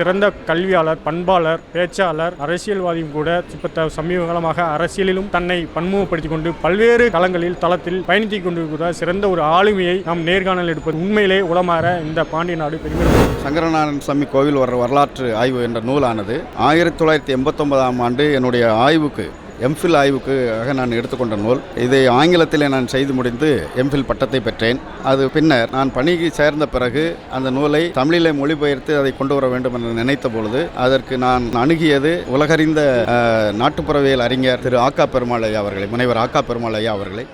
சிறந்த கல்வியாளர் பண்பாளர் பேச்சாளர் அரசியல்வாதியும் கூட இப்போ சமீப காலமாக அரசியலிலும் தன்னை பன்முகப்படுத்திக் கொண்டு பல்வேறு களங்களில் தளத்தில் பயணித்துக் கொண்டிருக்கிற சிறந்த ஒரு ஆளுமையை நாம் நேர்காணல் எடுப்பது உண்மையிலே உளமாற இந்த பாண்டிய நாடு பெருமை சங்கரநாதன் சாமி கோவில் வர வரலாற்று ஆய்வு என்ற நூலானது ஆயிரத்தி தொள்ளாயிரத்தி எண்பத்தொன்பதாம் ஆண்டு என்னுடைய ஆய்வுக்கு எம்ஃபில் ஆய்வுக்காக நான் எடுத்துக்கொண்ட நூல். இதை ஆங்கிலத்தில் நான் செய்து முடிந்து எம்ஃபில் பட்டத்தை பெற்றேன். அது பின்னர் நான் பணிக்கு சேர்ந்த பிறகு அந்த நூலை தமிழிலே மொழிபெயர்த்து அதை கொண்டு வர வேண்டும் என்று நினைத்த பொழுது அதற்கு நான் அணுகியது உலகறிந்த நாட்டுப்புறவியல் அறிஞர் திரு ஆக்கா பெருமாள் ஐயா அவர்களை முனைவர் ஆக்கா பெருமாள் ஐயா அவர்களை.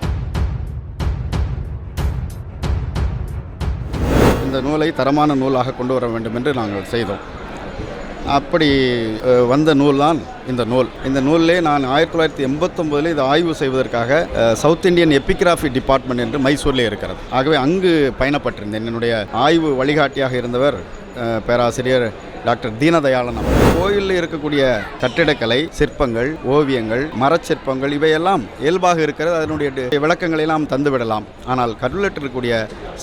இந்த நூலை தரமான நூலாக கொண்டு வர வேண்டும் என்று நாங்கள் செய்தோம். அப்படி வந்த நூல் தான் இந்த நூல். இந்த நூலிலே நான் ஆயிரத்தி தொள்ளாயிரத்தி எண்பத்தொம்போதில் இதை ஆய்வு செய்வதற்காக சவுத் இந்தியன் எபிகிராஃபி டிபார்ட்மெண்ட் என்று மைசூரில் இருக்கிறது. ஆகவே அங்கு பயணப்பட்டிருந்தேன். என்னுடைய ஆய்வு வழிகாட்டியாக இருந்தவர் பேராசிரியர் டாக்டர் தீனதயாளன் கோயிலில் இருக்கக்கூடிய கட்டிடக்கலை சிற்பங்கள் ஓவியங்கள் மரச்சிற்பங்கள் இவையெல்லாம் இயல்பாக இருக்கிறது. அதனுடைய விளக்கங்களை எல்லாம் தந்துவிடலாம் ஆனால் கல்வெட்டு இருக்கக்கூடிய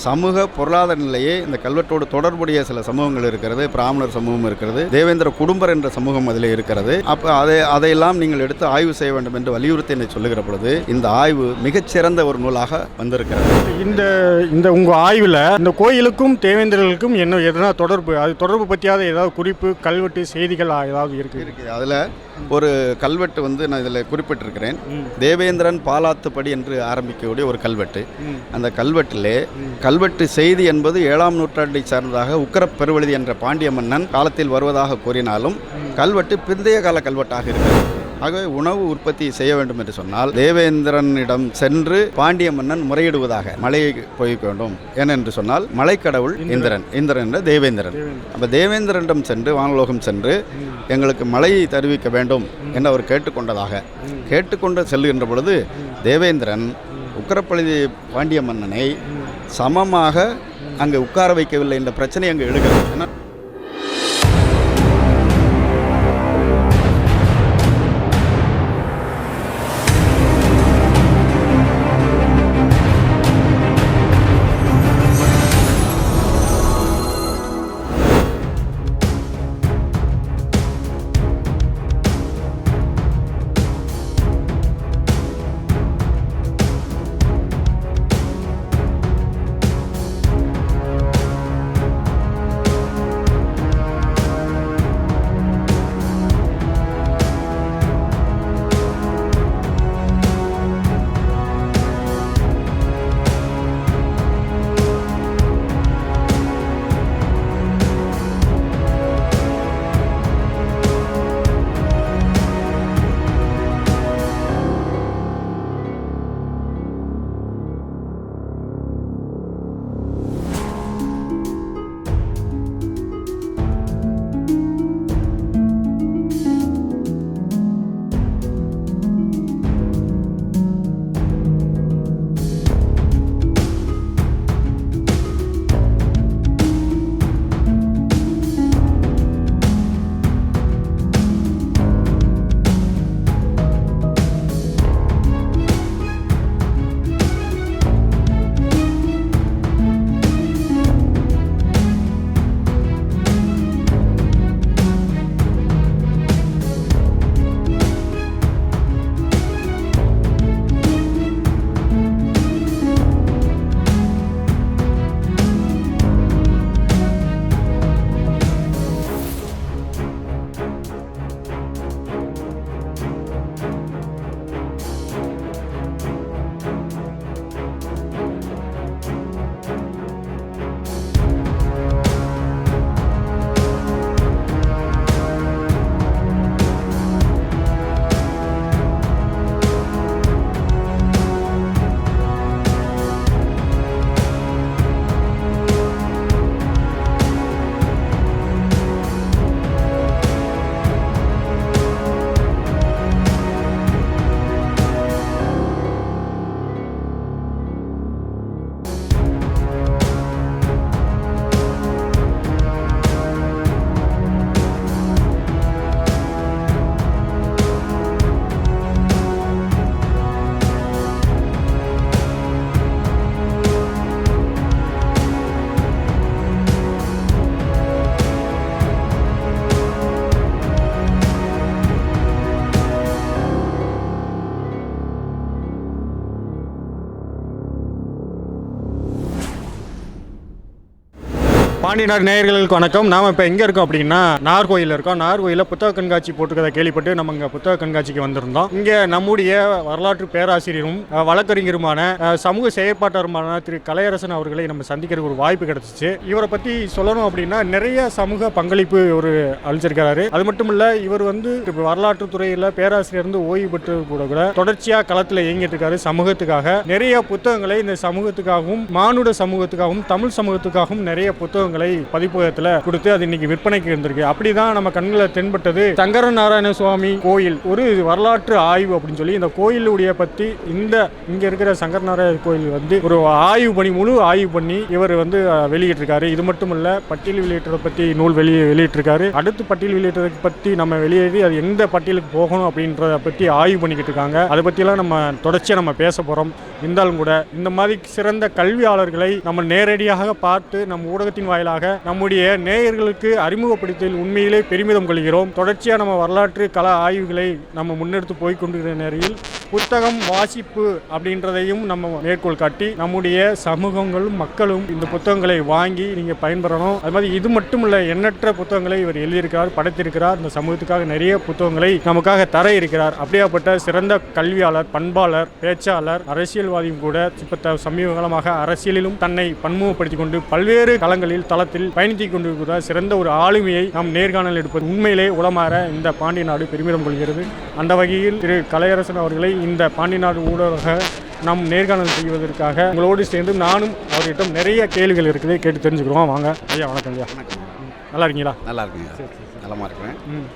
சமூக பொருளாதார நிலையே இந்த கல்வெட்டோடு தொடர்புடைய சில சமூகங்கள் இருக்கிறது. பிராமணர் சமூகம் இருக்கிறது. தேவேந்திர குடும்பர் என்ற சமூகம் அதில் இருக்கிறது. அப்போ அதை அதையெல்லாம் நீங்கள் எடுத்து ஆய்வு செய்ய வேண்டும் என்று வலியுறுத்தி என்னை சொல்லுகிற பொழுது இந்த ஆய்வு மிகச்சிறந்த ஒரு நூலாக வந்திருக்கிறது. இந்த இந்த உங்கள் ஆய்வில் இந்த கோயிலுக்கும் தேவேந்திரர்களுக்கும் என்ன எதனா தொடர்பு அது தொடர்பு பற்றியாவது ஏதாவது குறிப்பு கல்வெட்டு செய்திகள் ஏதாவது இருக்குது இருக்கு. அதில் ஒரு கல்வெட்டு வந்து நான் இதில் குறிப்பிட்டிருக்கிறேன். தேவேந்திரன் பாலாத்துப்படி என்று ஆரம்பிக்கக்கூடிய ஒரு கல்வெட்டு. அந்த கல்வெட்டிலே கல்வெட்டு செய்தி என்பது ஏழாம் நூற்றாண்டை சார்ந்ததாக பெருவழுதி என்ற பாண்டிய மன்னன் காலத்தில் வருவதாக கூறினாலும் கல்வெட்டு பிந்தைய கால கல்வெட்டாக இருக்கிறது. ஆகவே உணவு உற்பத்தி செய்ய வேண்டும் என்று சொன்னால் தேவேந்திரனிடம் சென்று பாண்டிய மன்னன் முறையிடுவதாக மழையை பொய்க்க வேண்டும் ஏனென்று சொன்னால் மலைக்கடவுள் இந்திரன். இந்திரன். என்ற தேவேந்திரன். அப்போ தேவேந்திரனிடம் சென்று வானலோகம் சென்று எங்களுக்கு மழையை தருவிக்க வேண்டும் என்று அவர் கேட்டுக்கொண்டதாக. கேட்டுக்கொண்டு செல்லுகின்ற பொழுது தேவேந்திரன் உக்கரப்பழுதி பாண்டிய மன்னனை சமமாக அங்கே உட்கார வைக்கவில்லை என்ற பிரச்சனை அங்கே எழுகிறது. பாண்டியனார் நேயர்களுக்கு வணக்கம். நாம் இப்போ எங்கே இருக்கோம் அப்படின்னா நார்கோயில் இருக்கோம். நார்கோயிலில் புத்தக கண்காட்சி போட்டுக்கிறத கேள்விப்பட்டு நம்ம இங்கே புத்தக கண்காட்சிக்கு வந்திருந்தோம். இங்கே நம்முடைய வரலாற்று பேராசிரியரும் வழக்கறிஞருமான சமூக செயற்பாட்டருமான திரு கலையரசன் அவர்களை நம்ம சந்திக்கிறதுக்கு ஒரு வாய்ப்பு கிடைச்சிச்சு. இவரை பற்றி சொல்லணும் அப்படின்னா நிறைய சமூக பங்களிப்பு இவர் அளிச்சிருக்கிறாரு. அது மட்டும் இல்லை இவர் வந்து இப்போ வரலாற்று துறையில் பேராசிரியர் இருந்து ஓய்வு பெற்று கூட கூட தொடர்ச்சியாக களத்தில் இயங்கிட்டு இருக்காரு சமூகத்துக்காக. நிறைய புத்தகங்களை இந்த சமூகத்துக்காகவும் மானுட சமூகத்துக்காகவும் தமிழ் சமூகத்துக்காகவும் நிறைய புத்தகங்களை பதிப்பகத்தில் கொடுத்து அது இன்னைக்கு விற்பனைக்கு இருந்திருக்கு. அப்படிதான் நம்ம கண்களை தென்பட்டது சங்கர நாராயண சுவாமி கோயில். ஒரு வரலாற்று ஆய்வு அப்படின்னு சொல்லி இந்த கோயிலுடைய பற்றி இந்த இங்க இருக்கிற சங்கர நாராயண கோயில் வந்து ஒரு ஆய்வு பண்ணி முழு ஆய்வு பண்ணி இவர் வந்து வெளியிட்டிருக்காரு. இது மட்டும் இல்லை பட்டியல் வெளியிட்டதை பற்றி நூல் வெளியே வெளியிட்டிருக்காரு. அடுத்து பட்டியல் வெளியிட்டதை பற்றி நம்ம வெளியேறி அது எந்த பட்டியலுக்கு போகணும் அப்படின்றத பற்றி ஆய்வு பண்ணிக்கிட்டு இருக்காங்க. அதை பற்றிலாம் நம்ம தொடர்ச்சியாக நம்ம பேச போகிறோம் இருந்தாலும் கூட இந்த மாதிரி சிறந்த கல்வியாளர்களை நம்ம நேரடியாக பார்த்து நம்ம ஊடகத்தின் வாயில் வாயிலாக நம்முடைய நேயர்களுக்கு அறிமுகப்படுத்தல் உண்மையிலே பெருமிதம் கொள்கிறோம். தொடர்ச்சியாக நம்ம வரலாற்று கல ஆய்வுகளை நம்ம முன்னெடுத்து போய்கொண்டிருக்கிற நேரில் புத்தகம் வாசிப்பு அப்படின்றதையும் நம்ம மேற்கோள் காட்டி நம்முடைய சமூகங்களும் மக்களும் இந்த புத்தகங்களை வாங்கி நீங்கள் பயன்பெறணும். அது மாதிரி இது மட்டும் இல்லை எண்ணற்ற புத்தகங்களை இவர் எழுதியிருக்கிறார் படைத்திருக்கிறார். இந்த சமூகத்துக்காக நிறைய புத்தகங்களை நமக்காக தர இருக்கிறார். அப்படியாப்பட்ட சிறந்த கல்வியாளர் பண்பாளர் பேச்சாளர் அரசியல்வாதியும் கூட இப்போ த- சமீப காலமாக அரசியலிலும் தன்னை பன்முகப்படுத்திக் கொண்டு பல்வேறு களங்களில் தளத்தில் பயணித்துக் கொண்டிருக்கிற சிறந்த ஒரு ஆளுமையை நாம் நேர்காணல் எடுப்பது உண்மையிலே உளமாற இந்த பாண்டிய நாடு பெருமிதம் கொள்கிறது. அந்த வகையில் திரு கலையரசன் அவர்களை இந்த பாண்டிய நாடு ஊடக நாம் நேர்காணல் செய்வதற்காக உங்களோடு சேர்ந்து நானும் அவர்கிட்ட நிறைய கேள்விகள் இருக்குது கேட்டு தெரிஞ்சுக்கிறோம். வாங்க. ஐயா வணக்கம் ஐயா. நல்லா இருக்கீங்களா? நல்லா இருக்குங்க நலமாக இருக்கிறேன். ம்.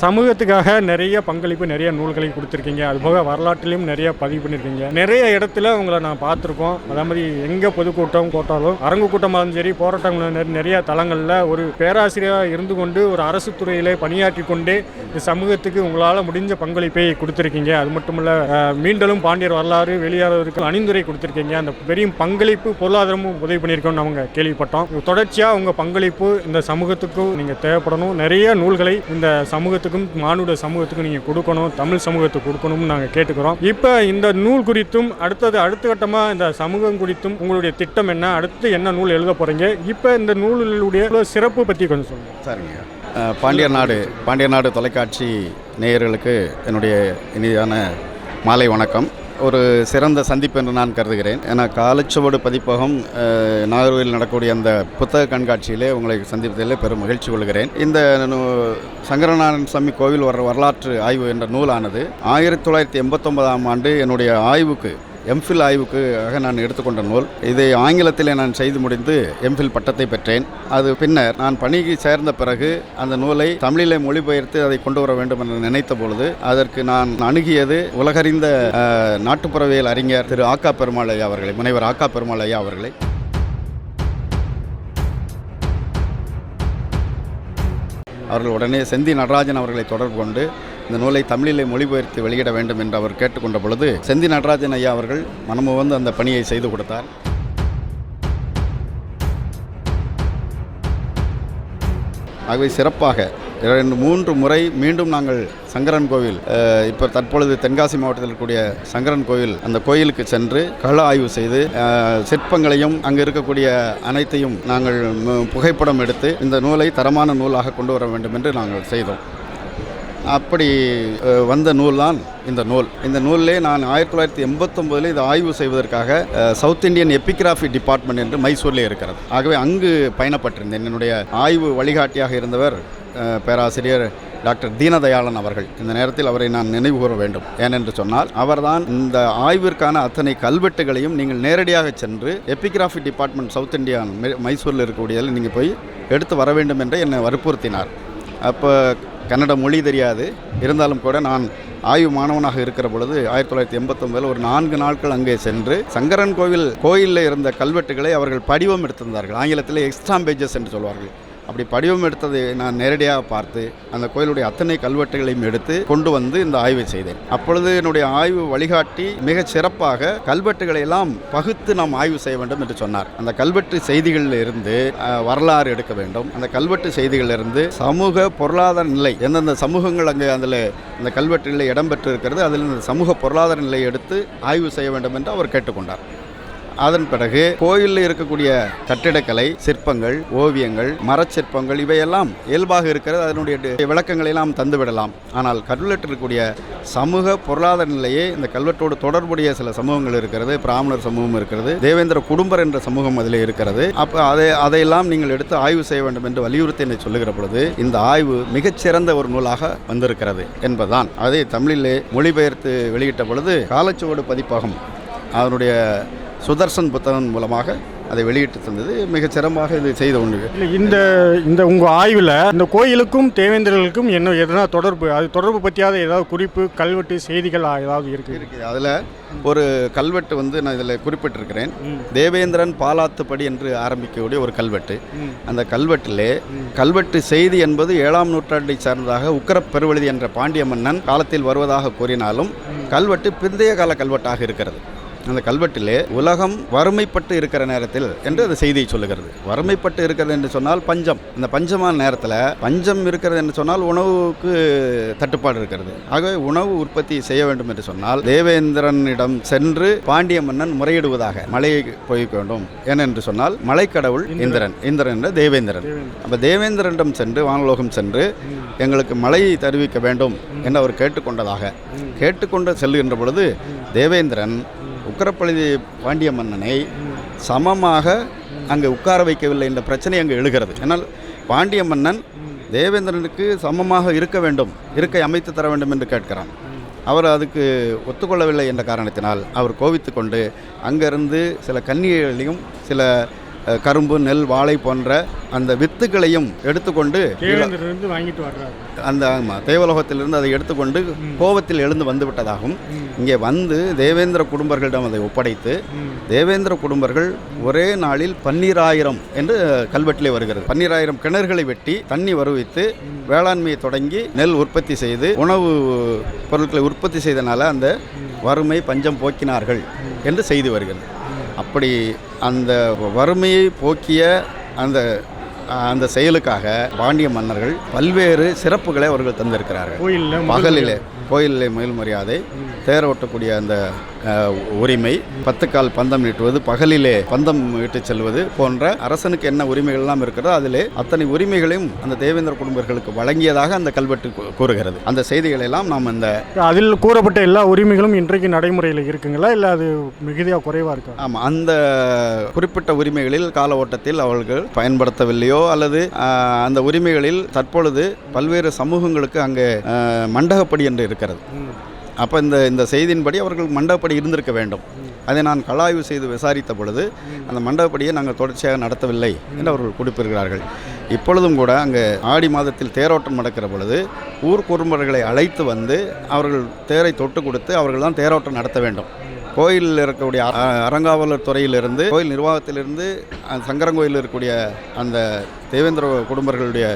சமூகத்துக்காக நிறைய பங்களிப்பு நிறைய நூல்களை கொடுத்துருக்கீங்க. அதுபோக வரலாற்றிலையும் நிறைய பதிவு பண்ணியிருக்கீங்க நிறைய இடத்துல உங்களை நான் பார்த்துருக்கோம். அதே மாதிரி எங்கே பொதுக்கூட்டம் போட்டாலும் அரங்கு கூட்டமாக இருந்தாலும் சரி போராட்டங்கள் நிற- நிறைய தளங்களில் ஒரு பேராசிரியராக இருந்து கொண்டு ஒரு அரசு துறையிலே பணியாற்றி கொண்டே இந்த சமூகத்துக்கு உங்களால் முடிஞ்ச பங்களிப்பை கொடுத்துருக்கீங்க. அது மட்டும் இல்லை மீண்டும் பாண்டியர் வரலாறு வெளியாளருக்கு அணிந்துரை கொடுத்துருக்கீங்க. அந்த பெரிய பங்களிப்பு பொருளாதாரமும் உதவி பண்ணியிருக்கோம்னு அவங்க கேள்விப்பட்டோம். தொடர்ச்சியாக உங்கள் பங்களிப்பு இந்த சமூகத்துக்கும் நீங்கள் தேவைப்படணும். நிறைய நூல்களை இந்த சமூகத்துக்கும் மானுட சமூகத்துக்கும் நீங்கள் கொடுக்கணும் தமிழ் சமூகத்துக்கு கொடுக்கணும்னு நாங்கள் கேட்டுக்கிறோம். இப்போ இந்த நூல் குறித்தும் அடுத்தது அடுத்த கட்டமாக இந்த சமூகம் குறித்தும் உங்களுடைய திட்டம் என்ன அடுத்து என்ன நூல் எழுத போகிறீங்க இப்போ இந்த நூலுடைய சிறப்பு பற்றி கொஞ்சம் சொல்லுங்கள் சரிங்க. பாண்டிய நாடு பாண்டிய நாடு தொலைக்காட்சி நேயர்களுக்கு என்னுடைய இனிதான மாலை வணக்கம். ஒரு சிறந்த சந்திப்பு என்று நான் கருதுகிறேன். ஏன்னா காலச்சுவடு பதிப்பகம் நாகர்கோவில் நடக்கக்கூடிய அந்த புத்தக கண்காட்சியிலே உங்களை சந்திப்பதிலே பெரும் மகிழ்ச்சி கொள்கிறேன். இந்த நூ- சங்கரநாராயண கோவில் வர வரலாற்று ஆய்வு என்ற நூலானது ஆயிரத்தி தொள்ளாயிரத்தி எண்பத்தொன்பதாம் ஆண்டு என்னுடைய ஆய்வுக்கு எம்ஃபில் ஆய்வுக்காக நான் எடுத்துக்கொண்ட நூல். இதை ஆங்கிலத்திலே நான் செய்து முடிந்து எம்ஃபில் பட்டத்தை பெற்றேன். அது பின்னர் நான் பணிக்கு சேர்ந்த பிறகு அந்த நூலை தமிழிலே மொழிபெயர்த்து அதை கொண்டு வர வேண்டும் என்று நினைத்த பொழுது அதற்கு நான் அணுகியது உலகறிந்த நாட்டுப்புறவியல் அறிஞர் திரு ஆக்கா பெருமாள் ஐயா அவர்களை முனைவர் ஆக்கா பெருமாள் ஐயா அவர்களை. அவர்கள் உடனே செந்தி நடராஜன் அவர்களை தொடர்பு கொண்டு இந்த நூலை தமிழிலே மொழிபெயர்த்து வெளியிட வேண்டும் என்று அவர் கேட்டுக்கொண்ட பொழுது செந்தி நடராஜன் ஐயா அவர்கள் மனமு வந்து அந்த பணியை செய்து கொடுத்தார். ஆகவே சிறப்பாக இரண்டு மூன்று முறை மீண்டும் நாங்கள் சங்கரன் கோவில் இப்போ தற்பொழுது தென்காசி மாவட்டத்தில் இருக்கக்கூடிய சங்கரன் கோவில் அந்த கோயிலுக்கு சென்று கள ஆய்வு செய்து சிற்பங்களையும் அங்கு இருக்கக்கூடிய அனைத்தையும் நாங்கள் புகைப்படம் எடுத்து இந்த நூலை தரமான நூலாக கொண்டு வர வேண்டும் என்று நாங்கள் செய்தோம். அப்படி வந்த நூல் தான் இந்த நூல். இந்த நூலிலே நான் ஆயிரத்தி தொள்ளாயிரத்தி எண்பத்தொம்பதில் இதை ஆய்வு செய்வதற்காக சவுத் இந்தியன் எபிகிராஃபி டிபார்ட்மெண்ட் என்று மைசூரில் இருக்கிறது. ஆகவே அங்கு பயணப்பட்டிருந்தேன். என்னுடைய ஆய்வு வழிகாட்டியாக இருந்தவர் பேராசிரியர் டாக்டர் தீனதயாளன் அவர்கள். இந்த நேரத்தில் அவரை நான் நினைவு கூற வேண்டும். ஏனென்று சொன்னால் அவர்தான் இந்த ஆய்விற்கான அத்தனை கல்வெட்டுகளையும் நீங்கள் நேரடியாக சென்று எபிகிராஃபி டிபார்ட்மெண்ட் சவுத் இந்தியா மைசூரில் இருக்கக்கூடியதில் நீங்கள் போய் எடுத்து வர வேண்டும் என்று என்னை வற்புறுத்தினார். அப்போ கன்னட மொழி தெரியாது. இருந்தாலும் கூட நான் ஆய்வு மாணவனாக இருக்கிற பொழுது ஆயிரத்தி தொள்ளாயிரத்தி எண்பத்தொம்பதில் ஒரு நான்கு நாட்கள் அங்கே சென்று சங்கரன் கோவில் கோயிலில் இருந்த கல்வெட்டுகளை அவர்கள் படிவம் எடுத்திருந்தார்கள். ஆங்கிலத்தில் எக்ஸ்ட்ராம் பேஜஸ் என்று சொல்வார்கள். அப்படி படிவம் எடுத்ததை நான் நேரடியாக பார்த்து அந்த கோயிலுடைய அத்தனை கல்வெட்டுகளையும் எடுத்து கொண்டு வந்து இந்த ஆய்வை செய்தேன். அப்பொழுது என்னுடைய ஆய்வு வழிகாட்டி மிக சிறப்பாக கல்வெட்டுகளை எல்லாம் பகுத்து நாம் ஆய்வு செய்ய வேண்டும் என்று சொன்னார். அந்த கல்வெட்டு செய்திகளில் இருந்து வரலாறு எடுக்க வேண்டும். அந்த கல்வெட்டு செய்திகளில் இருந்து சமூக பொருளாதார நிலை எந்தெந்த சமூகங்கள் அங்கே அதில் இந்த கல்வெட்டுகளில் இடம்பெற்று இருக்கிறது அதில் இந்த சமூக பொருளாதார நிலையை எடுத்து ஆய்வு செய்ய வேண்டும் என்று அவர் கேட்டுக்கொண்டார். அதன் பிறகு கோயிலில் இருக்கக்கூடிய கட்டிடக்கலை சிற்பங்கள் ஓவியங்கள் மரச்சிற்பங்கள் இவையெல்லாம் இயல்பாக இருக்கிறது. அதனுடைய விளக்கங்களை எல்லாம் தந்துவிடலாம். ஆனால் கல்வெட்டில் இருக்கக்கூடிய சமூக பொருளாதார நிலையே இந்த கல்வெட்டோடு தொடர்புடைய சில சமூகங்கள் இருக்கிறது. பிராமணர் சமூகம் இருக்கிறது. தேவேந்திர குடும்பர் என்ற சமூகம் அதில் இருக்கிறது. அப்போ அதை அதையெல்லாம் நீங்கள் எடுத்து ஆய்வு செய்ய வேண்டும் என்று வலியுறுத்தி என்னை சொல்லுகிற பொழுது இந்த ஆய்வு மிகச்சிறந்த ஒரு நூலாக வந்திருக்கிறது என்பதுதான். அதை தமிழிலே மொழிபெயர்த்து வெளியிட்ட பொழுது காலச்சுவடு பதிப்பகம் அதனுடைய சுதர்சன் புத்தகம் மூலமாக அதை வெளியிட்டு தந்தது. மிகச் சிறப்பாக இது செய்த ஒன்று. இந்த இந்த உங்கள் ஆய்வில் இந்த கோயிலுக்கும் தேவேந்திரர்களுக்கும் என்ன எதனா தொடர்பு? அது தொடர்பு பற்றியாவது ஏதாவது குறிப்பு கல்வெட்டு செய்திகள் ஏதாவது இருக்குது இருக்கு. அதில் ஒரு கல்வெட்டு வந்து நான் இதில் குறிப்பிட்டிருக்கிறேன். தேவேந்திரன் பாலாத்துப்படி என்று ஆரம்பிக்கக்கூடிய ஒரு கல்வெட்டு. அந்த கல்வெட்டிலே கல்வெட்டு செய்தி என்பது ஏழாம் நூற்றாண்டை சார்ந்ததாக பெருவழுதி என்ற பாண்டிய மன்னன் காலத்தில் வருவதாக கூறினாலும் கல்வெட்டு பிந்தைய கால கல்வெட்டாக இருக்கிறது. அந்த கல்வெட்டிலே உலகம் வறுமைப்பட்டு இருக்கிற நேரத்தில் என்று அந்த செய்தியை சொல்லுகிறது. வறுமைப்பட்டு இருக்கிறது என்று சொன்னால் பஞ்சம். இந்த பஞ்சமான நேரத்தில் பஞ்சம் இருக்கிறது என்று சொன்னால் உணவுக்கு தட்டுப்பாடு இருக்கிறது. ஆகவே உணவு உற்பத்தி செய்ய வேண்டும் என்று சொன்னால் தேவேந்திரனிடம் சென்று பாண்டிய மன்னன் முறையிடுவதாக மழையை பொய்க்க வேண்டும் ஏனென்று சொன்னால் மலைக்கடவுள் இந்திரன். இந்திரன். என்ற தேவேந்திரன். அப்போ தேவேந்திரனிடம் சென்று வானலோகம் சென்று எங்களுக்கு மழை தருவிக்க வேண்டும் என்று அவர் கேட்டுக்கொண்டதாக. கேட்டுக்கொண்டு செல்லுகின்ற பொழுது தேவேந்திரன் உக்கரப்பழுதி பாண்டிய மன்னனை சமமாக அங்கே உட்கார வைக்கவில்லை என்ற பிரச்சனை அங்கே எழுகிறது. ஆனால் பாண்டிய மன்னன் தேவேந்திரனுக்கு சமமாக இருக்க வேண்டும் இருக்கை அமைத்து தர வேண்டும் என்று கேட்கிறான். அவர் அதுக்கு ஒத்துக்கொள்ளவில்லை என்ற காரணத்தினால் அவர் கோவித்து கொண்டு அங்கிருந்து சில கன்னிகளையும் சில கரும்பு நெல் வாழை போன்ற அந்த வித்துகளையும் எடுத்துக்கொண்டு வாங்கிட்டு வர்றாரு. அந்த ஆமாம் தேவலோகத்திலிருந்து அதை எடுத்துக்கொண்டு கோபத்தில் எழுந்து வந்து விட்டதாகவும் இங்கே வந்து தேவேந்திர குடும்பர்களிடம் அதை ஒப்படைத்து தேவேந்திர குடும்பர்கள் ஒரே நாளில் பன்னீராயிரம் என்று கல்வெட்டிலே வருகிறது. பன்னீராயிரம் கிணறுகளை வெட்டி தண்ணி வருவித்து வேளாண்மையை தொடங்கி நெல் உற்பத்தி செய்து உணவு பொருட்களை உற்பத்தி செய்தனால அந்த வறுமை பஞ்சம் போக்கினார்கள் என்று செய்தி வருகிறது. அப்படி அந்த வறுமையை போக்கிய அந்த அந்த செயலுக்காக பாண்டிய மன்னர்கள் பல்வேறு சிறப்புகளை அவர்கள் தந்திருக்கிறார்கள். கோயிலில் பகலிலே கோயிலிலே மேல் மரியாதை தேர் ஓட்டக்கூடிய அந்த உரிமை பத்துக்கால் பந்தம் நீட்டுவது பகலிலே பந்தம் இட்டு செல்வது போன்ற அரசனுக்கு என்ன உரிமைகள் எல்லாம் இருக்கிறதோ அதிலே அத்தனை உரிமைகளையும் அந்த தேவேந்திர குடும்பர்களுக்கு வழங்கியதாக அந்த கல்வெட்டு கூறுகிறது. அந்த செய்திகளை எல்லாம் நாம் இந்த அதில் கூறப்பட்ட எல்லா உரிமைகளும் இன்றைக்கு நடைமுறையில் இருக்குங்களா? இல்லை அது மிகுதியாக குறைவாக இருக்கா? ஆமாம் அந்த குறிப்பிட்ட உரிமைகளில் கால ஓட்டத்தில் அவர்கள் பயன்படுத்தவில்லையோ அல்லது அந்த உரிமைகளில் தற்பொழுது பல்வேறு சமூகங்களுக்கு அங்கே மண்டகப்படி என்று இருக்கிறது. அப்போ இந்த இந்த செய்தியின்படி அவர்கள் மண்டபப்படி இருந்திருக்க வேண்டும். அதை நான் கலாய்வு செய்து விசாரித்த பொழுது அந்த மண்டபப்படியை நாங்கள் தொடர்ச்சியாக நடத்தவில்லை என்று அவர்கள் குறிப்பிடுகிறார்கள். இப்பொழுதும் கூட அங்கே ஆடி மாதத்தில் தேரோட்டம் நடக்கிற பொழுது ஊர் குறும்பர்களை அழைத்து வந்து அவர்கள் தேரை தொட்டு கொடுத்து அவர்கள் தான் தேரோட்டம் நடத்த வேண்டும். கோயிலில் இருக்கக்கூடிய அறங்காவலர் துறையிலிருந்து கோயில் நிர்வாகத்திலிருந்து அஹ், சங்கரங்கோயிலில் இருக்கக்கூடிய அந்த தேவேந்திர குடும்பர்களுடைய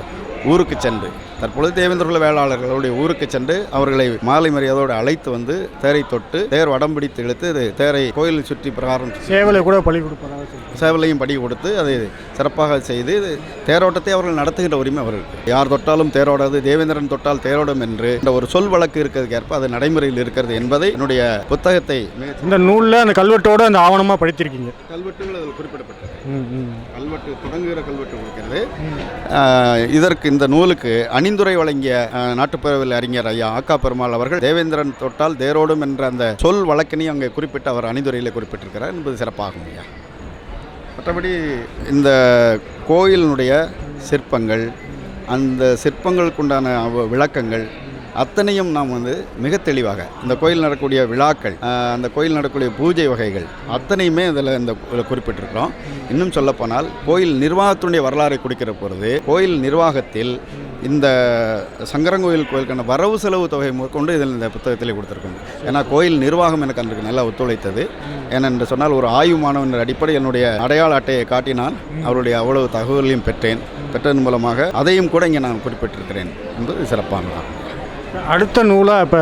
ஊருக்கு சென்று தற்பொழுது தேவேந்திர வேளாளர்களுடைய ஊருக்கு சென்று அவர்களை மாலை மரியாதையோடு அழைத்து வந்து தேரை தொட்டு தேர் வடம் பிடித்து இழுத்து தேரை கோயிலை சுற்றி பிரகாரம் சேவலை கூட பலி கொடுப்பதாக சொல்லுங்க சேவலையும் படி கொடுத்து அதை சிறப்பாக செய்து தேரோட்டத்தை அவர்கள் நடத்துகின்ற உரிமை அவர்களுக்கு. யார் தொட்டாலும் தேரோடாது தேவேந்திரன் தொட்டால் தேரோடும் என்று இந்த ஒரு சொல் வழக்கு இருக்கிறதுக்கு ஏற்ப அது நடைமுறையில் இருக்கிறது என்பதை என்னுடைய புத்தகத்தை இந்த நூலில் அந்த கல்வெட்டோட அந்த ஆவணமாக படித்திருக்கீங்க. கல்வெட்டுகள் அதில் குறிப்பிடப்பட்டது. கல்வெட்டு தொடங்குகிற கல்வெட்டு இருக்கிறது ஆஹ், இதற்கு இந்த நூலுக்கு அணிந்துரை வழங்கிய ஆஹ், அறிஞர் ஐயா ஆக்கா பெருமாள் அவர்கள் தேவேந்திரன் தொட்டால் தேரோடும் என்ற அந்த சொல் வழக்கினையும் அங்கே குறிப்பிட்டு அவர் அணிந்துரையில் குறிப்பிட்டிருக்கிறார். என்பது சிறப்பாகும் ஐயா. மற்றபடி இந்த கோயிலினுடைய சிற்பங்கள் அந்த சிற்பங்களுக்குண்டான விளக்கங்கள் அத்தனையும் நாம் வந்து மிக தெளிவாக இந்த கோயில் நடக்கக்கூடிய விழாக்கள் அந்த கோயில் நடக்கக்கூடிய பூஜை வகைகள் அத்தனையுமே இதில் இந்த குறிப்பிட்டிருக்கிறோம். இன்னும் சொல்லப்போனால் கோயில் நிர்வாகத்தினுடைய வரலாறை குடிக்கிற பொழுது கோயில் நிர்வாகத்தில் இந்த சங்கரங்கோயில் கோயிலுக்கான வரவு செலவு தொகை முதற்கொண்டு இதில் இந்த புத்தகத்தில் கொடுத்துருக்கோம். ஏன்னா கோயில் நிர்வாகம் எனக்கு அன்றைக்கு நல்லா ஒத்துழைத்தது. ஏனென்று சொன்னால் ஒரு ஆய்வு மாணவன் அடிப்படை என்னுடைய அடையாள அட்டையை காட்டி நான் அவருடைய அவ்வளவு தகவலையும் பெற்றேன். பெற்றதன் மூலமாக அதையும் கூட இங்கே நான் குறிப்பிட்டிருக்கிறேன் என்பது சிறப்பானதாகும். அடுத்த நூலாக இப்போ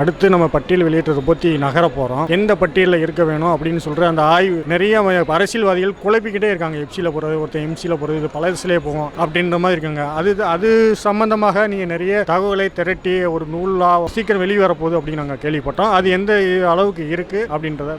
அடுத்து நம்ம பட்டியல் வெளியிட்டதை பற்றி நகர போகிறோம் எந்த பட்டியலில் இருக்க வேணும் அப்படின்னு சொல்கிற அந்த ஆய்வு நிறைய அரசியல்வாதிகள் குழப்பிக்கிட்டே இருக்காங்க. எப்சியில் போகிறது ஒருத்தன் எம்சியில் போகிறது இது பழசுலேயே போகும் அப்படின்ற மாதிரி இருக்காங்க. அது அது சம்மந்தமாக நீங்கள் நிறைய தகவலை திரட்டி ஒரு நூலாக சீக்கிரம் வெளியே வரப்போகுது அப்படின்னு நாங்கள் கேள்விப்பட்டோம். அது எந்த அளவுக்கு இருக்குது அப்படின்றத